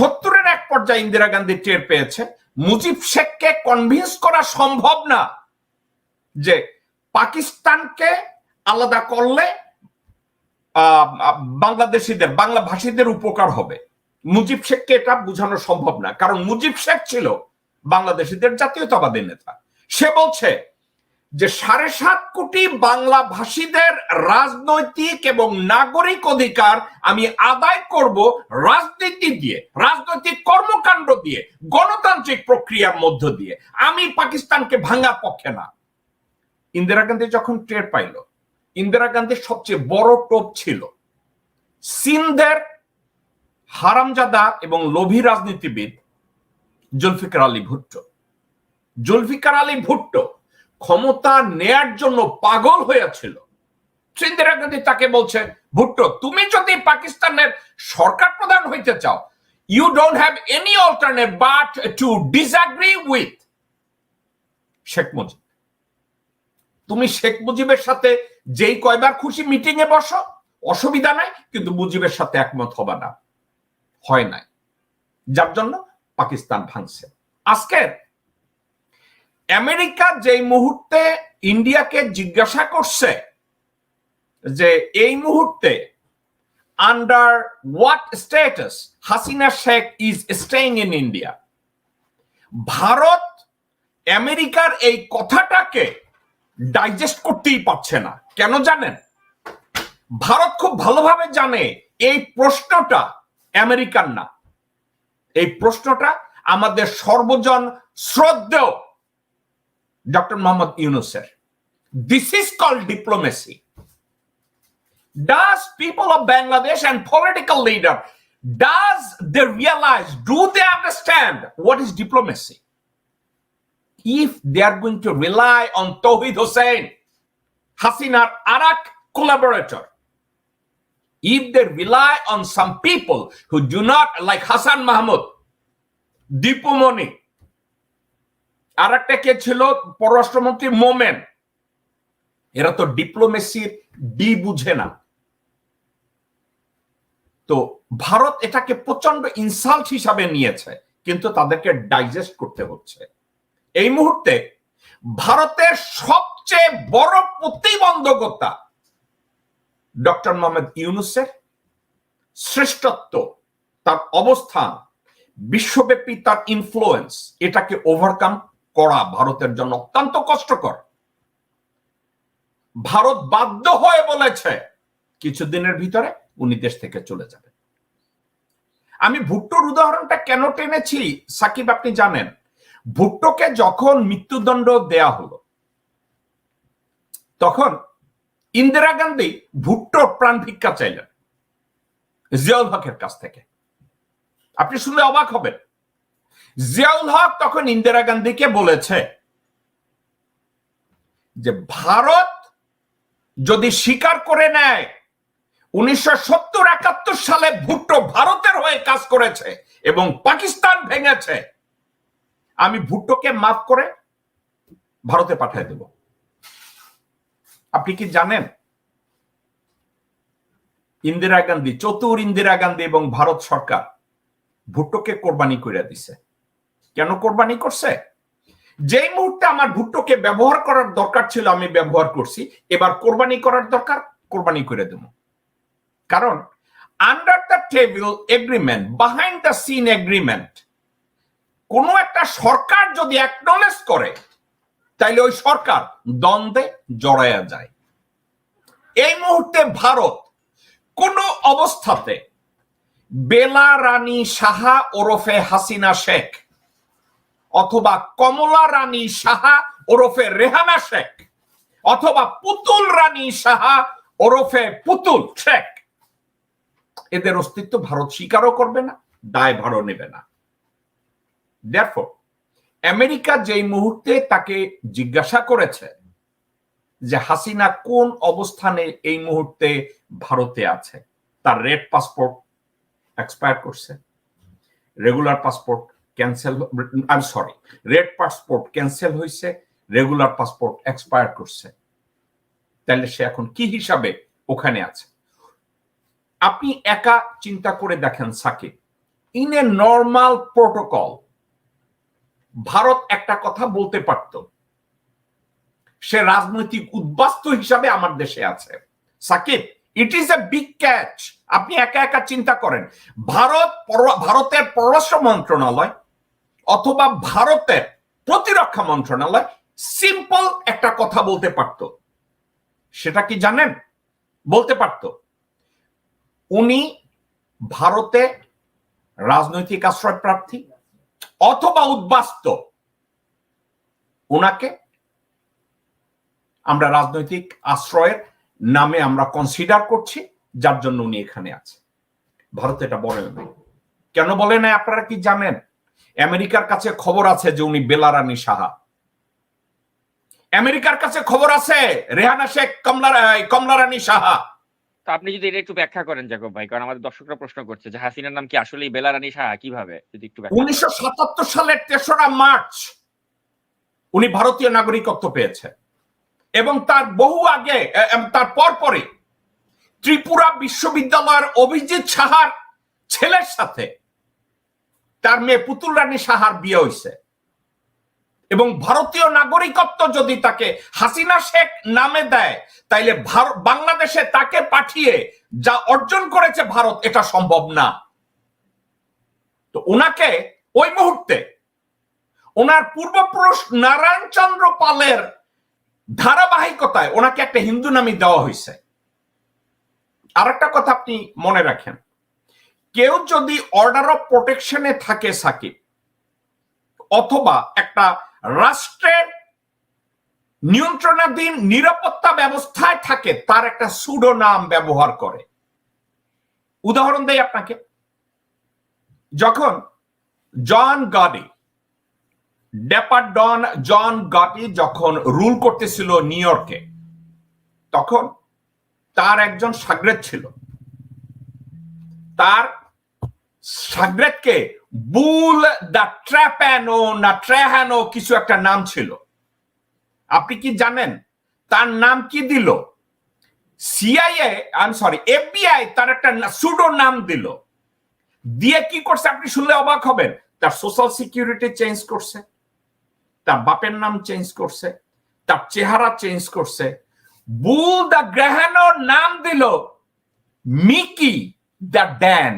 সত্তরের এক পর্যায়ে ইন্দিরা গান্ধী টের পেয়েছে, মুজিব শেখকে কনভিন্স করা সম্ভব না যে পাকিস্তানকে আলাদা করলে বাংলাদেশিদের বাংলা ভাষীদের উপকার হবে। মুজিব শেখকে এটা বোঝানো সম্ভব না, কারণ মুজিব শেখ ছিল বাংলাদেশিদের জাতীয়তাবাদী নেতা। সে বলছে যে সাড়ে সাত কোটি বাংলা ভাষীদের রাজনৈতিক এবং নাগরিক অধিকার আমি আদায় করব রাজনীতি দিয়ে, রাজনৈতিক কর্মকাণ্ড দিয়ে, গণতান্ত্রিক প্রক্রিয়ার মধ্য দিয়ে। আমি পাকিস্তানকে ভাঙার পক্ষে না। ইন্দিরা গান্ধী যখন টের পাইল, ইন্দিরা গান্ধীর সবচেয়ে বড় টোপ ছিল। সিন্ধের হারামজাদা এবং লোভী রাজনীতিবিদ জুলফিকার আলী ভুট্টো। জুলফিকার আলী ভুট্টো ক্ষমতা নেয়ার জন্য পাগল হয়েছিল। ইন্দিরা গান্ধী তাকে বলছেন ভুট্টো, তুমি যদি পাকিস্তানের সরকার প্রধান হইতে চাও you don't have any alternate but to disagree with Sheikh Mujib. তুমি শেখ মুজিবের সাথে যেই কয়বার খুশি মিটিং এ বসো, অসুবিধা নাই, কিন্তু মুজিবের সাথে একমত হবে না। হয় নাই। যার জন্য পাকিস্তান ভাঙছে। আজকের আমেরিকা যেই মুহূর্তে ইন্ডিয়াকে জিজ্ঞাসা করছে যে এই মুহূর্তে under what status Hasina Sheikh is staying in India Bharat আমেরিকার এই কথাটাকে ডাইজেস্ট করতেই পারছে না। কেন জানেন? ভারত খুব ভালোভাবে জানে এই প্রশ্নটা আমেরিকান না। এই প্রশ্নটা আমাদের সর্বজন শ্রদ্ধেয় ডক্টর মোহাম্মদ ইউনুসের this is call diplomacy Does people of Bangladesh and political leader does they realize do they understand what is diplomacy if they are going to rely on Tawhid Hussein Hasinar Arak collaborator if they rely on some people who do not like Hassan Mahmud Dipumoni আর একটা কে ছিল? পররাষ্ট্রমন্ত্রী মোমেন। এরা তো ডিপ্লোমেসির D বুঝে না। তো ভারত এটাকে প্রচণ্ড ইনসাল্ট হিসাবে নিয়েছে, কিন্তু তাদেরকে ডাইজেস্ট করতে হচ্ছে। এই মুহূর্তে ভারতের সবচেয়ে বড় প্রতিবন্ধকতা ডক্টর মোহাম্মদ ইউনুসের শ্রেষ্ঠত্ব, তার অবস্থান, বিশ্বব্যাপী তার ইনফ্লুয়েন্স এটাকে ওভারকাম করা ভারতের জন্য অত্যন্ত কষ্টকর। ভারত বাধ্য হয়ে বলেছে, কিছুদিনের ভিতরে উনি দেশ থেকে চলে যাবে আমি ভুট্টোর উদাহরণটা কেন টেনেছি, সাকিব আপনি জানেন। ভুট্টোকে যখন মৃত্যুদণ্ড দেয়া হলো, তখন ইন্দিরা গান্ধী ভুট্টোর প্রাণ ভিক্ষা চাইলেন, জিয়াউল হকের কাছ থেকে। আপনি শুনলে অবাক হবেন। জিয়াউল হক তখন ইন্দিরা গান্ধীকে বলেছে যে ভারত যদি স্বীকার করে নেয়, উনিশশো সত্তর একাত্তর সালে ভুট্টো ভারতের হয়ে কাজ করেছে এবং পাকিস্তান ভেঙেছে, আমি ভুট্টোকে মাফ করে ভারতে পাঠিয়ে দেব। আপনি কি জানেন? ইন্দিরা গান্ধী, চতুর ইন্দিরা গান্ধী এবং ভারত সরকার ভুট্টোকে কোরবানি করে দিছে। কেন কোরবানি করছে? যেই মুহূর্তে আমার ভুট্টোকে ব্যবহার করার দরকার ছিল, আমি ব্যবহার করছি। এবার কোরবানি করার দরকার, কোরবানি করে দেব। কারণ under the table agreement behind the scene agreement কোন একটা সরকার যদি অ্যাকনলেজ করে, তাইলে ওই সরকার দ্বন্দ্বে জড়ায়া যায়। এই মুহূর্তে ভারত কোন অবস্থাতে বেলা রানী সাহা ওরফে হাসিনা শেখ অথবা কমলা রানী সাহা ওরফে রেহানা শেখ, অথবা পুতুল রানী সাহা ওরফে পুতুল শেখ। এদের অস্তিত্ব ভারত স্বীকারও করবে না, দায় ভারও নেবে না। আমেরিকা যেই মুহূর্তে তাকে জিজ্ঞাসা করেছে যে হাসিনা কোন অবস্থানে এই মুহূর্তে ভারতে আছে, তার রেড পাসপোর্ট এক্সপায়ার করছে, regular passport cancel I sorry red passport cancel হয়েছে রেগুলার পাসপোর্ট এক্সপায়ার করছে। তাহলে সে এখন কি হিসাবে ওখানে আছে? আপনি একা চিন্তা করে দেখেন Shakib. In a normal protocol Bharat একটা কথা বলতে পারত। সে রাজনৈতিক উদ্বাস্তু হিসাবে আমার দেশে আছে। Shakib it is a big catch আপনি একা একা চিন্তা করেন। ভারত ভারতের পররাষ্ট্র মন্ত্রণালয় অথবা ভারতের প্রতিরক্ষা মন্ত্রণালয় সিম্পল একটা কথা বলতে পারত। সেটা কি জানেন? বলতে পারত। উনি ভারতে রাজনৈতিক আশ্রয় প্রার্থী অথবা উদ্বাস্ত। ওনাকে আমরা রাজনৈতিক আশ্রয়ের নামে আমরা কনসিডার করছি যার জন্য উনি এখানে আছে। ভারত এটা বলে নাই। কেন বলে নাই আপনারা কি জানেন? আমেরিকার কাছে খবর আছে যে উনি বেলারানী সাহা। আমেরিকার কাছে খবর আছে রেহানা শেখ কমলা কমলারানী সাহা। তো আপনি যদি এটা একটু ব্যাখ্যা করেন জাকব ভাই কারণ আমাদের দর্শকরা প্রশ্ন করছে যে হাসিনার নাম কি আসলেই বেলারানী সাহা? কীভাবে? যদি একটু। উনিশশো সাতাত্তর সালের তেসরা মার্চ উনি ভারতীয় নাগরিকত্ব পেয়েছে এবং তার বহু আগে তার পরপরই ত্রিপুরা বিশ্ববিদ্যালয়ের অভিজিৎ সাহার ছেলের সাথে তার মেয়ে পুতুল রানী সাহার বিয়ে হয়েছে এবং ভারতীয় নাগরিকত্ব যদি তাকে হাসিনা শেখ নামে দেয়, তাইলে বাংলাদেশে তাকে পাঠিয়ে যা অর্জন করেছে ভারত, এটা সম্ভব না। তো ওনাকে ওই মুহূর্তে ওনার পূর্বপুরুষ নারায়ণ চন্দ্র পালের ধারাবাহিকতায় ওনাকে একটা হিন্দু নামই দেওয়া হয়েছে। আর একটা কথা আপনি মনে রাখেন, কেউ যদি অর্ডার অফ প্রোটেকশনে থাকে সাকিব, অথবা একটা রাষ্ট্রের নিয়ন্ত্রণাধীন নিরাপত্তা ব্যবস্থায় থাকে, তার একটা সুডো নাম ব্যবহার করে। উদাহরণ দেই আপনাকে। যখন জন গাডি ডেপার ডন জন গাটি যখন রুল করতেছিল নিউ ইয়র্কে, তখন তার একজন সাগরেদ ছিল। তার সাগরেদকে বুল দ্য ট্র্যাপ্যানো না ট্র্যাহানো কিছু একটা নাম ছিল। আপনি কি জানেন? তার নাম কি দিল? সিআইএ আই সরি এফবিআই তার একটা সুডো নাম দিল। দিয়ে কি করছে আপনি শুনলে অবাক হবেন? তার সোশ্যাল সিকিউরিটি চেঞ্জ করছে। তার বাপের নাম চেঞ্জ করছে, তার চেহারা চেঞ্জ করছে। বুল দ্য গ্রাহানোর নাম দিল মিকি দ্য ড্যান।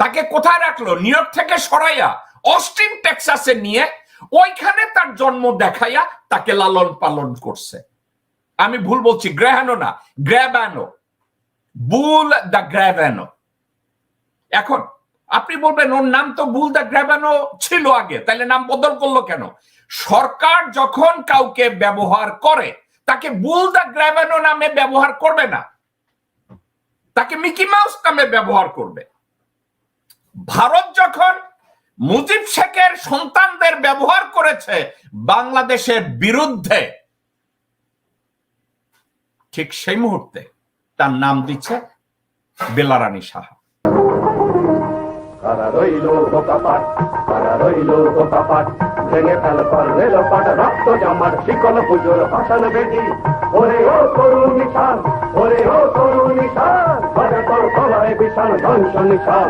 তাকে কোথায় রাখল? নিউ ইয়র্ক থেকে সরাইয়া অস্টিন, টেক্সাসে নিয়ে ওইখানে তার জন্ম দেখাইয়া তাকে লালন পালন করছে। আমি ভুল বলছি, গ্রাহানো না গ্র্যাবানো বুল দ্য গ্র্যাবানো এখন আপনি বলবেন, ওর নাম তো বুল দ্য গ্র্যাবানো ছিল আগে তাহলে নাম বদল করল কেন? সরকার যখন কাউকে ব্যবহার করে, তাকে বুল দ্য গ্র্যাবানো নামে ব্যবহার করবে না। তাকে মিকি মাউস নামে ব্যবহার করবে। ভারত যখন মুজিব শেখের সন্তানদের ব্যবহার করেছে বাংলাদেশের বিরুদ্ধে, ঠিক সেই মুহূর্তে তার নাম দিচ্ছে বেলারানী সাহা। কারা রইল বোকাপাট কারা রইল বোকাপাট ভেঙে ফেল কর রেল পাট রক্ত জমাট শিকল পুজোর ভাষণ বেদি ওরে ও তরুণ নিশান তোর ধ্বংস নিশান